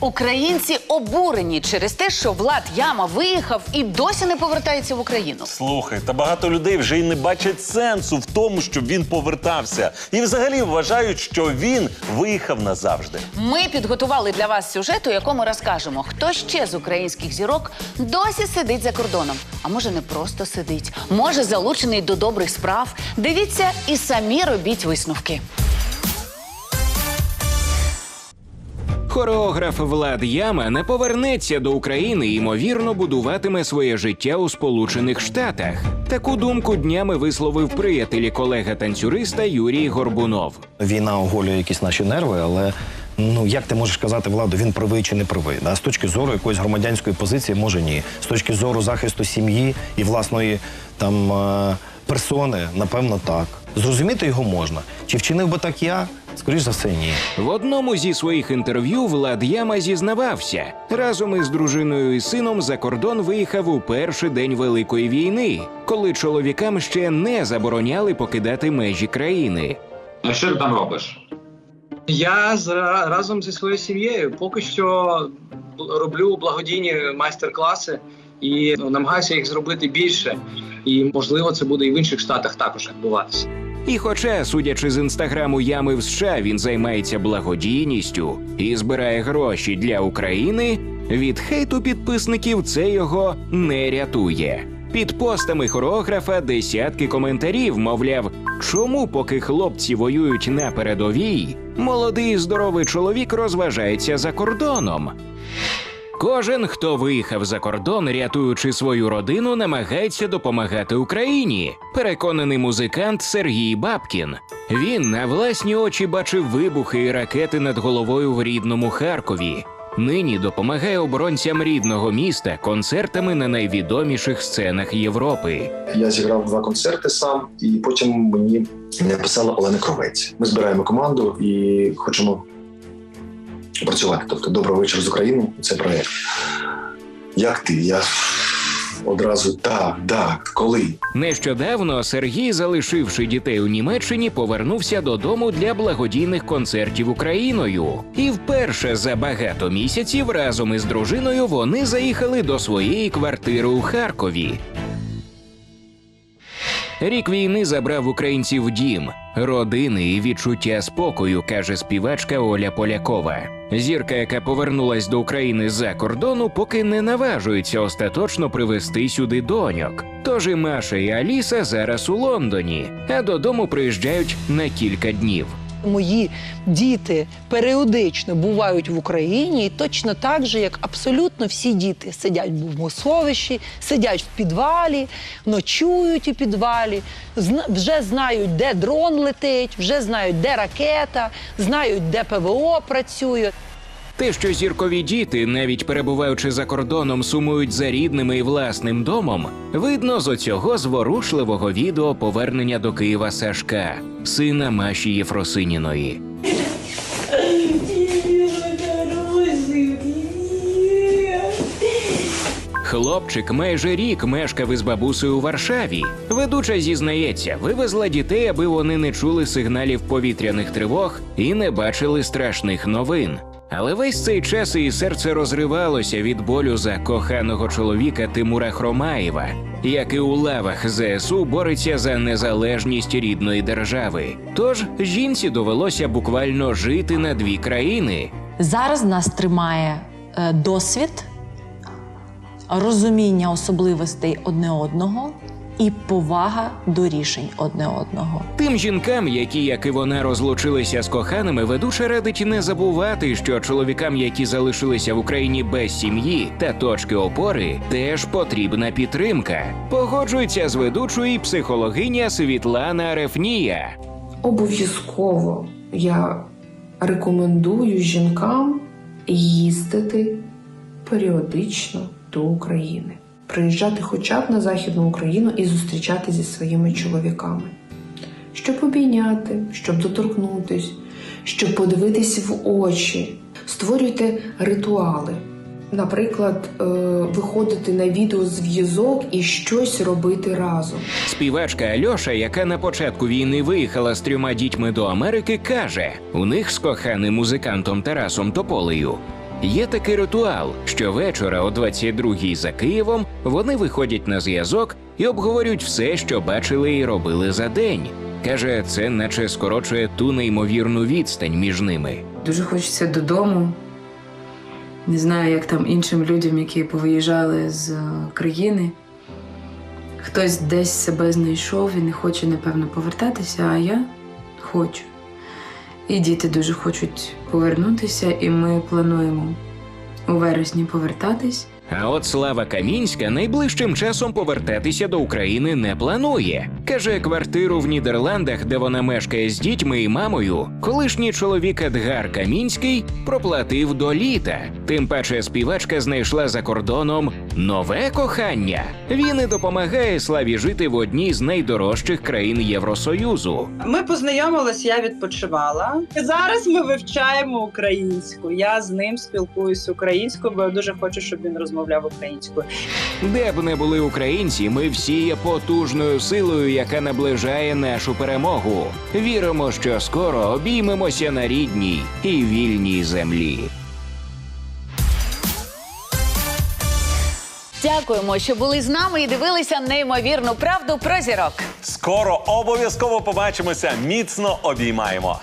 Українці обурені через те, що Влад Яма виїхав і досі не повертається в Україну. Слухай, та багато людей вже й не бачать сенсу в тому, щоб він повертався. І взагалі вважають, що він виїхав назавжди. Ми підготували для вас сюжет, у якому розкажемо, хто ще з українських зірок досі сидить за кордоном. А може, не просто сидить, може залучений до добрих справ. Дивіться і самі робіть висновки. Хореограф Влад Яма не повернеться до України і ймовірно будуватиме своє життя у Сполучених Штатах. Таку думку днями висловив приятель і колега танцюриста Юрій Горбунов. Війна оголює якісь наші нерви, але ну як ти можеш казати владу, він правий чи не правий? Да? З точки зору якоїсь громадянської позиції, може ні. З точки зору захисту сім'ї і власної там е, персони, напевно, так. Зрозуміти його можна. Чи вчинив би так я? Скоріш за все, ні. В одному зі своїх інтерв'ю Влад Яма зізнавався, разом із дружиною і сином за кордон виїхав у перший день Великої війни, коли чоловікам ще не забороняли покидати межі країни. Ну що ти там робиш? Я з, разом зі своєю сім'єю поки що роблю благодійні майстер-класи і ну, намагаюся їх зробити більше. І можливо, це буде і в інших штатах також відбуватися. І хоча, судячи з інстаграму ями в США, він займається благодійністю і збирає гроші для України, від хейту підписників це його не рятує. Під постами хореографа десятки коментарів, мовляв, чому, поки хлопці воюють на передовій, молодий здоровий чоловік розважається за кордоном. Кожен, хто виїхав за кордон, рятуючи свою родину, намагається допомагати Україні. Переконаний музикант Сергій Бабкін. Він на власні очі бачив вибухи і ракети над головою в рідному Харкові. Нині допомагає оборонцям рідного міста концертами на найвідоміших сценах Європи. Я зіграв два концерти сам, і потім мені написала Олена Кровець. Ми збираємо команду і хочемо працювати. Тобто, добрий вечір з України. Це проект. Як ти? Я одразу так, так, коли? Нещодавно Сергій, залишивши дітей у Німеччині, повернувся додому для благодійних концертів Україною. І вперше за багато місяців разом із дружиною вони заїхали до своєї квартири у Харкові. Рік війни забрав українців дім, родини і відчуття спокою, каже співачка Оля Полякова. Зірка, яка повернулась до України з-за кордону, поки не наважується остаточно привезти сюди доньок. Тож і Маша і Аліса зараз у Лондоні, а додому приїжджають на кілька днів. Мої діти періодично бувають в Україні, і точно так же, як абсолютно всі діти сидять в мосовищі, сидять в підвалі, ночують у підвалі, вже знають, де дрон летить, вже знають, де ракета, знають, де ПВО працює. Те, що зіркові діти, навіть перебуваючи за кордоном, сумують за рідними і власним домом, видно з оцього зворушливого відео повернення до Києва Сашка, сина Маші Єфросиніної. Хлопчик майже рік мешкав із бабусею у Варшаві. Ведуча зізнається, вивезла дітей, аби вони не чули сигналів повітряних тривог і не бачили страшних новин. Але весь цей час її серце розривалося від болю за коханого чоловіка Тимура Хромаєва, який у лавах ЗСУ бореться за незалежність рідної держави. Тож жінці довелося буквально жити на дві країни. Зараз нас тримає е, досвід, розуміння особливостей одне одного і повага до рішень одне одного. Тим жінкам, які, як і вона, розлучилися з коханими, ведуча радить не забувати, що чоловікам, які залишилися в Україні без сім'ї та точки опори, теж потрібна підтримка. Погоджується з ведучою психологиня Світлана Рефнія. Обов'язково я рекомендую жінкам їздити періодично до України, приїжджати хоча б на Західну Україну і зустрічати зі своїми чоловіками, щоб обійняти, щоб доторкнутись, щоб подивитись в очі. Створюйте ритуали. Наприклад, е, виходити на відеозв'язок і щось робити разом. Співачка Альоша, яка на початку війни виїхала з трьома дітьми до Америки, каже: у них з коханим музикантом Тарасом Тополею Є такий ритуал. Щовечора о 22-й за Києвом вони виходять на зв'язок і обговорюють все, що бачили і робили за день. Каже, це наче скорочує ту неймовірну відстань між ними. Дуже хочеться додому. Не знаю, як там іншим людям, які повиїжджали з е, країни. Хтось десь себе знайшов і не хоче, напевно, повертатися, а я хочу. І діти дуже хочуть повернутися, і ми плануємо у вересні повертатись. А от Слава Камінська найближчим часом повертатися до України не планує. Каже, квартиру в Нідерландах, де вона мешкає з дітьми і мамою, колишній чоловік Едгар Камінський проплатив до літа. Тим паче співачка знайшла за кордоном нове кохання. Він і допомагає Славі жити в одній з найдорожчих країн Євросоюзу. Ми познайомились, я відпочивала. Зараз ми вивчаємо українську. Я з ним спілкуюся українською, бо я дуже хочу, щоб він розмовляв українською. Де б не були українці, ми всі є потужною силою, яка наближає нашу перемогу. Віримо, що скоро обіймемося на рідній і вільній землі. Дякуємо, що були з нами і дивилися неймовірну правду про зірок. Скоро обов'язково побачимося. Міцно обіймаємо.